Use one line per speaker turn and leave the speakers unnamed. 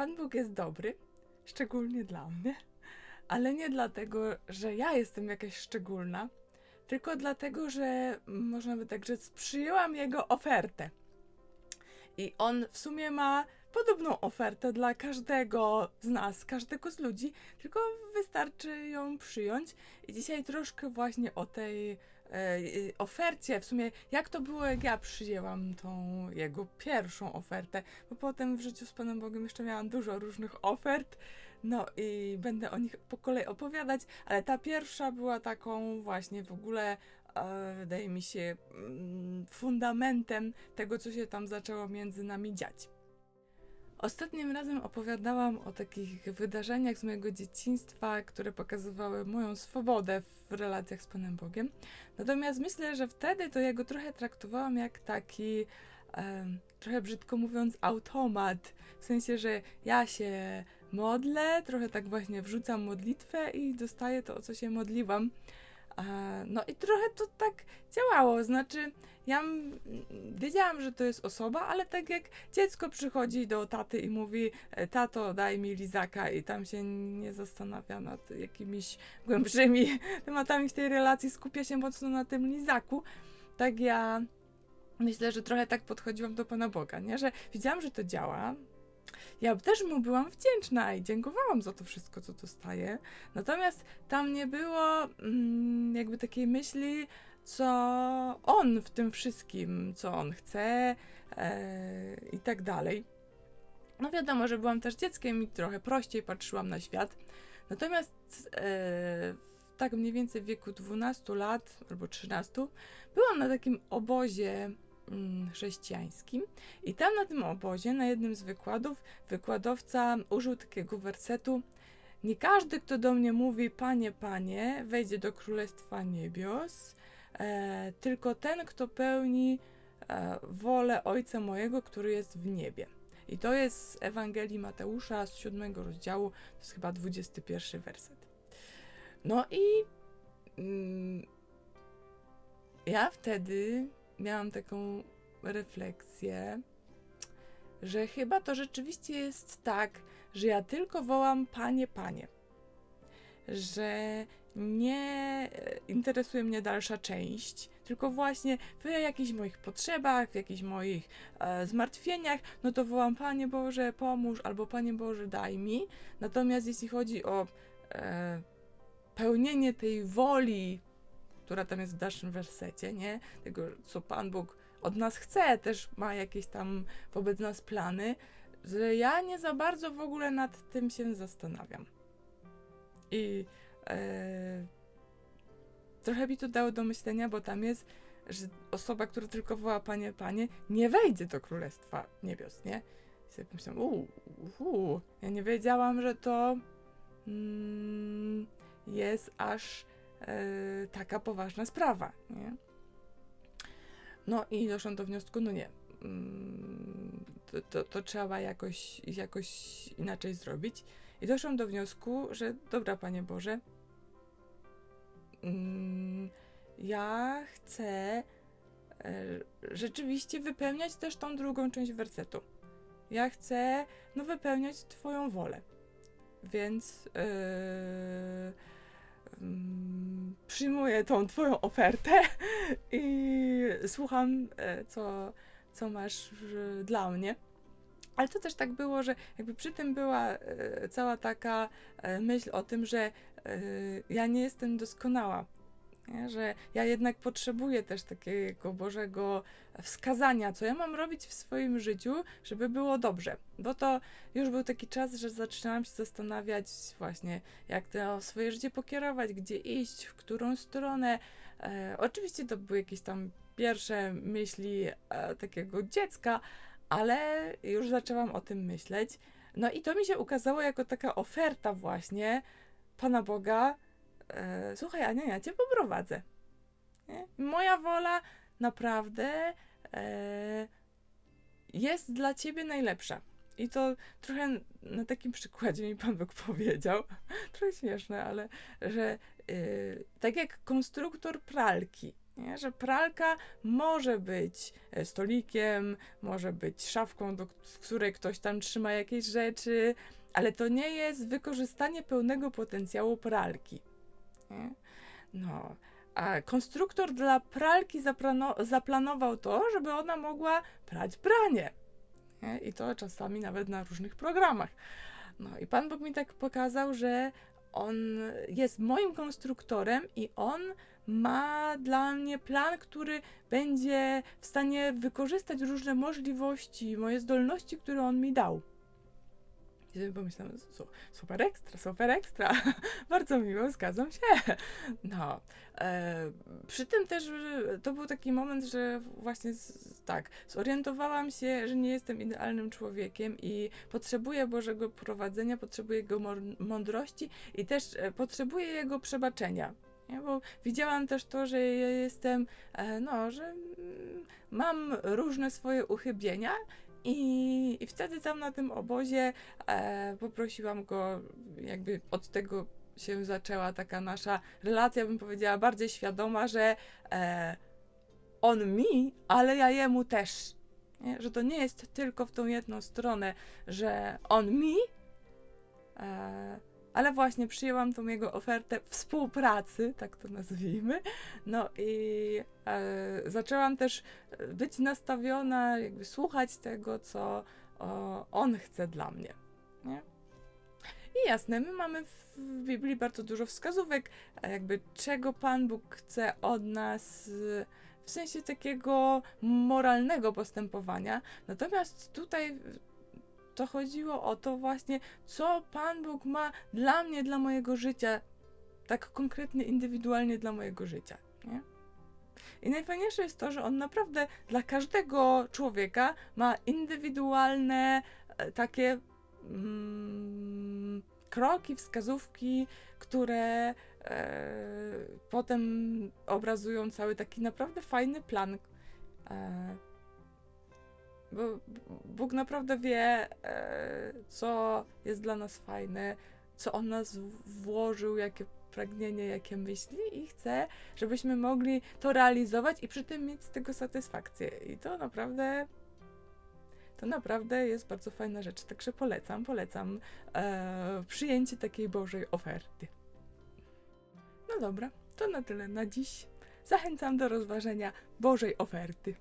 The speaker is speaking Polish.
Pan Bóg jest dobry, szczególnie dla mnie, ale nie dlatego, że ja jestem jakaś szczególna, tylko dlatego, że można by tak rzec, przyjęłam jego ofertę. I on w sumie ma podobną ofertę dla każdego z nas, każdego z ludzi, tylko wystarczy ją przyjąć. I dzisiaj troszkę właśnie o tej ofercie, w sumie jak to było, jak ja przyjęłam tą jego pierwszą ofertę, bo potem w życiu z Panem Bogiem jeszcze miałam dużo różnych ofert, no i będę o nich po kolei opowiadać, ale ta pierwsza była taką właśnie w ogóle, e, wydaje mi się, mm, fundamentem tego, co się tam zaczęło między nami dziać. Ostatnim razem opowiadałam o takich wydarzeniach z mojego dzieciństwa, które pokazywały moją swobodę w relacjach z Panem Bogiem. Natomiast myślę, że wtedy to ja go trochę traktowałam jak taki, em, trochę brzydko mówiąc, automat. W sensie, że ja się modlę, trochę tak właśnie wrzucam modlitwę i dostaję to, o co się modliłam. No i trochę to tak działało, znaczy ja wiedziałam, że to jest osoba, ale tak jak dziecko przychodzi do taty i mówi e, tato daj mi lizaka i tam się nie zastanawia nad jakimiś głębszymi tematami w tej relacji, skupia się mocno na tym lizaku, tak ja myślę, że trochę tak podchodziłam do Pana Boga, nie? że widziałam, że to działa, ja też mu byłam wdzięczna i dziękowałam za to wszystko, co dostaję. Natomiast tam nie było mm, jakby takiej myśli, co on w tym wszystkim, co on chce e, i tak dalej. No wiadomo, że byłam też dzieckiem i trochę prościej patrzyłam na świat. Natomiast e, tak mniej więcej w wieku 12 lat albo 13 byłam na takim obozie chrześcijańskim i tam na tym obozie, na jednym z wykładów, wykładowca użył takiego wersetu nie każdy, kto do mnie mówi, Panie, Panie, wejdzie do Królestwa Niebios, e, tylko ten, kto pełni e, wolę Ojca mojego, który jest w niebie. I to jest z Ewangelii Mateusza z siódmego rozdziału, to jest chyba 21 werset. No i mm, ja wtedy miałam taką refleksję, że chyba to rzeczywiście jest tak, że ja tylko wołam Panie, Panie. Że nie e, interesuje mnie dalsza część, tylko właśnie w jakichś moich potrzebach, w jakichś moich e, zmartwieniach, no to wołam Panie Boże, pomóż, albo Panie Boże, daj mi. Natomiast jeśli chodzi o e, pełnienie tej woli, która tam jest w dalszym wersecie, nie? Tego, co Pan Bóg od nas chce, też ma jakieś tam wobec nas plany, że ja nie za bardzo w ogóle nad tym się zastanawiam. I e, trochę mi to dało do myślenia, bo tam jest, że osoba, która tylko woła Panie, Panie, nie wejdzie do Królestwa Niebios, nie? I sobie pomyślałam, uuu, uu, ja nie wiedziałam, że to mm, jest aż e, taka poważna sprawa, nie? No i doszłam do wniosku, no nie, mm, to, to, to trzeba jakoś, jakoś inaczej zrobić. I doszłam do wniosku, że dobra, Panie Boże, mm, ja chcę e, rzeczywiście wypełniać też tą drugą część wersetu. Ja chcę no, wypełniać Twoją wolę. Więc yy, przyjmuję tą Twoją ofertę i słucham, e, co, co masz e, dla mnie. Ale to też tak było, że jakby przy tym była e, cała taka myśl o tym, że ja nie jestem doskonała. Nie? Że ja jednak potrzebuję też takiego Bożego wskazania, co ja mam robić w swoim życiu, żeby było dobrze. Bo to już był taki czas, że zaczynałam się zastanawiać właśnie, jak to swoje życie pokierować, gdzie iść, w którą stronę. E, oczywiście to były jakieś tam pierwsze myśli e, takiego dziecka, ale już zaczęłam o tym myśleć. No i to mi się ukazało jako taka oferta właśnie Pana Boga. E, Słuchaj, Ania, ja cię poprowadzę. Nie? Moja wola naprawdę e, jest dla ciebie najlepsza. I to trochę na takim przykładzie mi Pan Bóg powiedział, trochę śmieszne, ale że e, tak jak konstruktor pralki, Nie? Że pralka może być e, stolikiem, może być szafką, do, której ktoś tam trzyma jakieś rzeczy, ale to nie jest wykorzystanie pełnego potencjału pralki. No, a konstruktor dla pralki zaplano- zaplanował to, żeby ona mogła prać pranie. Nie? I to czasami nawet na różnych programach. No i Pan Bóg mi tak pokazał, że on jest moim konstruktorem i on ma dla mnie plan, który będzie w stanie wykorzystać różne możliwości, moje zdolności, które on mi dał. I sobie pomyślałam, "Su- super ekstra, super ekstra, bardzo miło, zgadzam się. No, e, przy tym też to był taki moment, że właśnie z, tak, zorientowałam się, że nie jestem idealnym człowiekiem i potrzebuję Bożego prowadzenia, potrzebuję Jego mądrości i też e, potrzebuję Jego przebaczenia. Nie? Bo widziałam też to, że ja jestem, e, no, że mm, mam różne swoje uchybienia i, i wtedy tam na tym obozie e, poprosiłam go, jakby od tego się zaczęła taka nasza relacja, bym powiedziała, bardziej świadoma, że e, on mi, ale ja jemu też. Nie? Że to nie jest tylko w tą jedną stronę, że on mi, e, ale właśnie przyjęłam tą jego ofertę współpracy, tak to nazwijmy. No i e, zaczęłam też być nastawiona, jakby słuchać tego, co o, on chce dla mnie. Nie? I jasne, my mamy w Biblii bardzo dużo wskazówek, e, jakby czego Pan Bóg chce od nas w sensie takiego moralnego postępowania. Natomiast tutaj to chodziło o to właśnie, co Pan Bóg ma dla mnie, dla mojego życia, tak konkretnie, indywidualnie dla mojego życia. Nie? I najfajniejsze jest to, że on naprawdę dla każdego człowieka ma indywidualne e, takie mm, kroki, wskazówki, które e, potem obrazują cały taki naprawdę fajny plan. E, bo Bóg naprawdę wie, e, co jest dla nas fajne, co On nas włożył, jakie pragnienie, jakie myśli i chce, żebyśmy mogli to realizować i przy tym mieć z tego satysfakcję. I to naprawdę, to naprawdę jest bardzo fajna rzecz. Także polecam, polecam e, przyjęcie takiej Bożej oferty. No dobra, to na tyle na dziś. Zachęcam do rozważenia Bożej oferty.